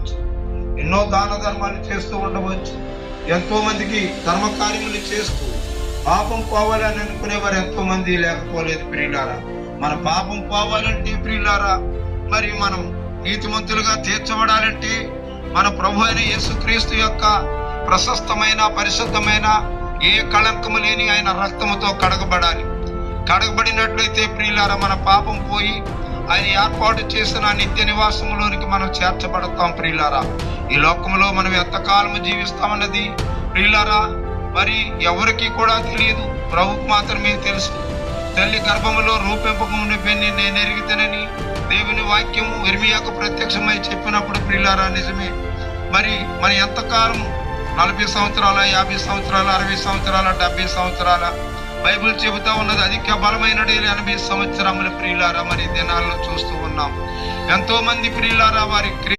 ఉండవచ్చు. ఎన్నో దాన ధర్మాలు చేస్తూ ఉండవచ్చు. ఎంతో మందికి ధర్మ కార్యములు చేస్తూ పాపం పోవాలని అనుకునేవారు ఎంతో మంది లేకపోలేదు ప్రియులారా. మన పాపం పోవాలంటే ప్రియులారా మరి మనం నీతిమంతులుగా తీర్చబడాలంటే మన ప్రభు అయిన యేసుక్రీస్తు యొక్క ప్రశస్తమైన పరిశుద్ధమైన ఏ కళంకము లేని ఆయన రక్తముతో కడగబడాలి. కడగబడినట్లయితే ప్రియులారా మన పాపం పోయి ఆయన ఏర్పాటు చేసిన నిత్య నివాసంలోనికి మనం చేర్చబడతాం ప్రియులారా. ఈ లోకంలో మనం ఎంతకాలం జీవిస్తామన్నది ప్రియులారా మరి ఎవరికి కూడా తెలియదు. ప్రభుకు మాత్రమే తెలుసు. తల్లి గర్భములో రూపింపకముందు పెన్ని నేను ఎరిగితేనని దేవుని వాక్యము ఇర్మియాకు ప్రత్యక్షమై చెప్పినప్పుడు ప్రియులారా నిజమే. మరి మన ఎంతకాలం నలభై సంవత్సరాల యాభై సంవత్సరాల అరవై సంవత్సరాల డెబ్బై సంవత్సరాల? బైబిల్ చెబుతా ఉన్నది అధిక బలమైన ఎనభై సంవత్సరముల ప్రియులారా మరి దినాల్లో చూస్తూ ఉన్నాం. ఎంతో మంది ప్రియులారా వారి క్రి-